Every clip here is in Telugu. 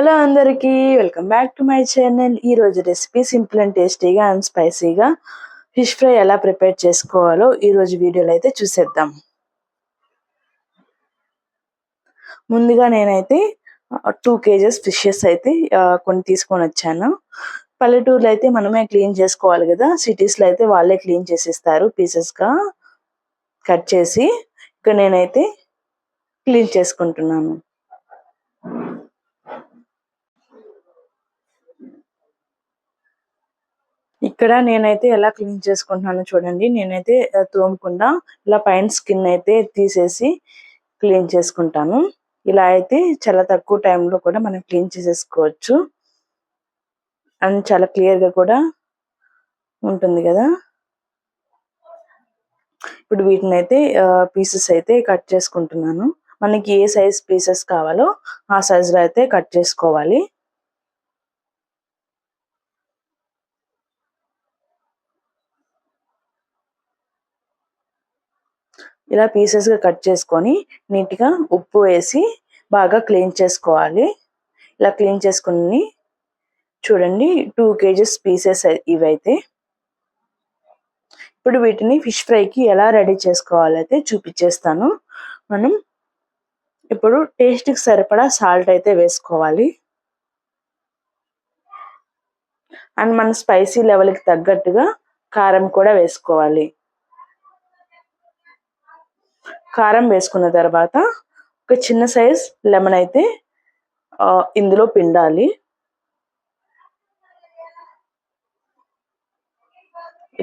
హలో అందరికీ welcome back to my channel. ఈ రోజు రెసిపీ సింపుల్ అండ్ టేస్టీగా అండ్ స్పైసీగా ఫిష్ ఫ్రై ఎలా ప్రిపేర్ చేసుకోవాలో ఈ రోజు వీడియోలో అయితే చూసేద్దాం. ముందుగా నేనైతే టూ కేజెస్ ఫిషెస్ అయితే కొన్ని తీసుకొని వచ్చాను. పల్లెటూరులో అయితే మనమే క్లీన్ చేసుకోవాలి కదా. సిటీస్లో అయితే వాళ్ళే క్లీన్ చేసిస్తారు పీసెస్గా కట్ చేసి. ఇక్కడ నేనైతే క్లీన్ చేసుకుంటున్నాను. ఇక్కడ నేనైతే ఎలా క్లీన్ చేసుకుంటున్నాను చూడండి. నేనైతే తోమకుండా ఇలా పైన స్కిన్ అయితే తీసేసి క్లీన్ చేసుకుంటాను. ఇలా అయితే చాలా తక్కువ టైంలో కూడా మనం క్లీన్ చేసేసుకోవచ్చు. అండ్ చాలా క్లియర్గా కూడా ఉంటుంది కదా. ఇప్పుడు వీటిని అయితే పీసెస్ అయితే కట్ చేసుకుంటున్నాను. మనకి ఏ సైజ్ పీసెస్ కావాలో ఆ సైజ్లో అయితే కట్ చేసుకోవాలి. ఇలా పీసెస్గా కట్ చేసుకొని నీట్గా ఉప్పు వేసి బాగా క్లీన్ చేసుకోవాలి. ఇలా క్లీన్ చేసుకుని చూడండి టూ కేజెస్ పీసెస్ ఇవైతే. ఇప్పుడు వీటిని ఫిష్ ఫ్రైకి ఎలా రెడీ చేసుకోవాలైతే చూపించేస్తాను మనం ఇప్పుడు టేస్ట్కి సరిపడా సాల్ట్ అయితే వేసుకోవాలి. అండ్ మన స్పైసీ లెవెల్కి తగ్గట్టుగా కారం కూడా వేసుకోవాలి. కారం వేసుకున్న తర్వాత ఒక చిన్న సైజ్ లెమన్ అయితే ఇందులో పిండాలి.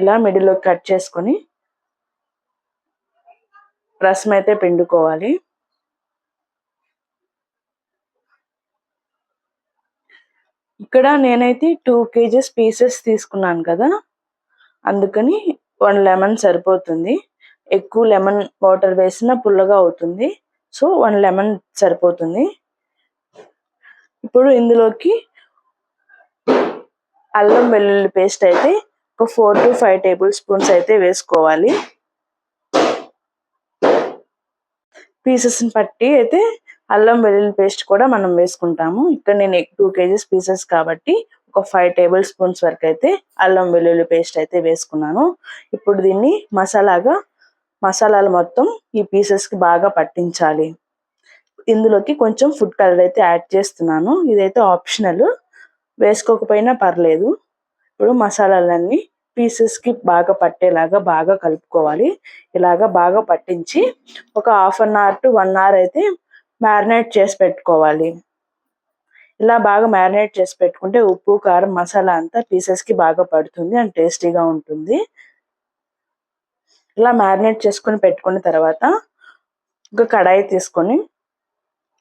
ఇలా మిడిల్లో కట్ చేసుకొని రసం అయితే పిండుకోవాలి. ఇక్కడ నేనైతే టూ కేజెస్ పీసెస్ తీసుకున్నాను కదా అందుకని వన్ లెమన్ సరిపోతుంది. ఎక్కువ లెమన్ వాటర్ వేసినా పుల్లగా అవుతుంది. సో వన్ లెమన్ సరిపోతుంది. ఇప్పుడు ఇందులోకి అల్లం వెల్లుల్లి పేస్ట్ అయితే ఒక four to five tablespoons అయితే వేసుకోవాలి. పీసెస్ని పట్టి అయితే అల్లం వెల్లుల్లి పేస్ట్ కూడా మనం వేసుకుంటాము. ఇక్కడ నేను టూ కేజీస్ పీసెస్ కాబట్టి ఒక ఫైవ్ టేబుల్ స్పూన్స్ వరకు అయితే అల్లం వెల్లుల్లి పేస్ట్ అయితే వేసుకున్నాను. ఇప్పుడు దీన్ని మసాలాగా మసాలాలు మొత్తం ఈ పీసెస్కి బాగా పట్టించాలి. ఇందులోకి కొంచెం ఫుడ్ కలర్ అయితే యాడ్ చేస్తున్నాను. ఇదైతే ఆప్షనల్ వేసుకోకపోయినా పర్లేదు. ఇప్పుడు మసాలాలన్నీ పీసెస్కి బాగా పట్టేలాగా బాగా కలుపుకోవాలి. ఇలాగా బాగా పట్టించి ఒక half an hour to one hour అయితే మ్యారినేట్ చేసి పెట్టుకోవాలి. ఇలా బాగా మ్యారినేట్ చేసి పెట్టుకుంటే ఉప్పు కారం మసాలా అంతా పీసెస్కి బాగా పడుతుంది అండ్ టేస్టీగా ఉంటుంది. ఇలా మ్యారినేట్ చేసుకొని పెట్టుకున్న తర్వాత ఒక కడాయి తీసుకొని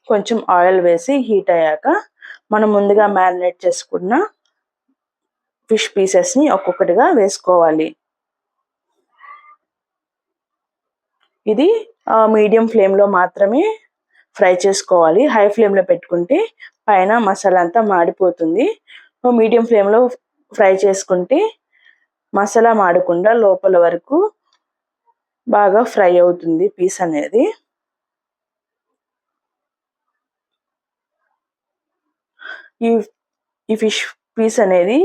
కొంచెం ఆయిల్ వేసి హీట్ అయ్యాక మనం ముందుగా మ్యారినేట్ చేసుకున్న ఫిష్ పీసెస్ని ఒక్కొక్కటిగా వేసుకోవాలి. ఇది మీడియం ఫ్లేమ్లో మాత్రమే ఫ్రై చేసుకోవాలి. హై ఫ్లేమ్లో పెట్టుకుంటే పైన మసాలా అంతా మాడిపోతుంది. మీడియం ఫ్లేమ్లో ఫ్రై చేసుకుంటే మసాలా మాడకుండా లోపల వరకు బాగా ఫ్రై అవుతుంది పీస్ అనేది. ఈ ఈ ఫిష్ పీస్ అనేది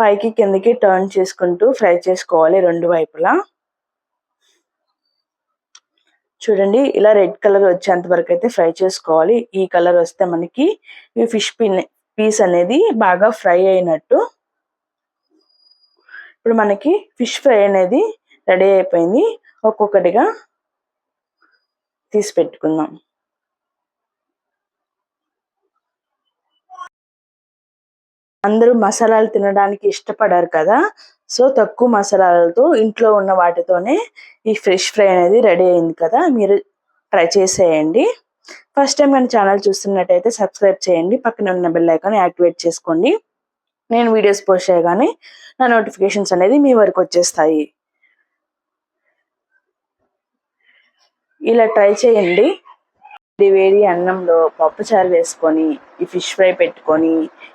పైకి కిందకి టర్న్ చేసుకుంటూ ఫ్రై చేసుకోవాలి రెండు వైపులా. చూడండి ఇలా రెడ్ కలర్ వచ్చేంత వరకు అయితే ఫ్రై చేసుకోవాలి. ఈ కలర్ వస్తే మనకి ఈ ఫిష్ పిన్ పీస్ అనేది బాగా ఫ్రై అయినట్టు. ఇప్పుడు మనకి ఫిష్ ఫ్రై అనేది రెడీ అయిపోయింది. ఒక్కొక్కటిగా తీసి పెట్టుకుందాం. అందరూ మసాలాలు తినడానికి ఇష్టపడారు కదా సో తక్కువ మసాలాలతో ఇంట్లో ఉన్న వాటితోనే ఈ ఫ్రెష్ ఫ్రై అనేది రెడీ అయింది కదా మీరు ట్రై చేసేయండి. ఫస్ట్ టైం మన ఛానల్ చూస్తున్నట్టయితే సబ్స్క్రైబ్ చేయండి పక్కన ఉన్న బెల్ ఐకాన్ యాక్టివేట్ చేసుకోండి. నేను వీడియోస్ పోస్ట్ చేయగానే నా నోటిఫికేషన్స్ అనేది మీ వరకు వచ్చేస్తాయి. ఇలా ట్రై చేయండి. వేడి అన్నంలో పప్పుచారు వేసుకొని ఈ ఫిష్ ఫ్రై పెట్టుకొని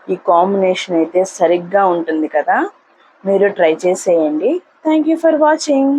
ఈ కాంబినేషన్ అయితే సరిగ్గా ఉంటుంది కదా. మీరు ట్రై చేసేయండి. Thank you for watching.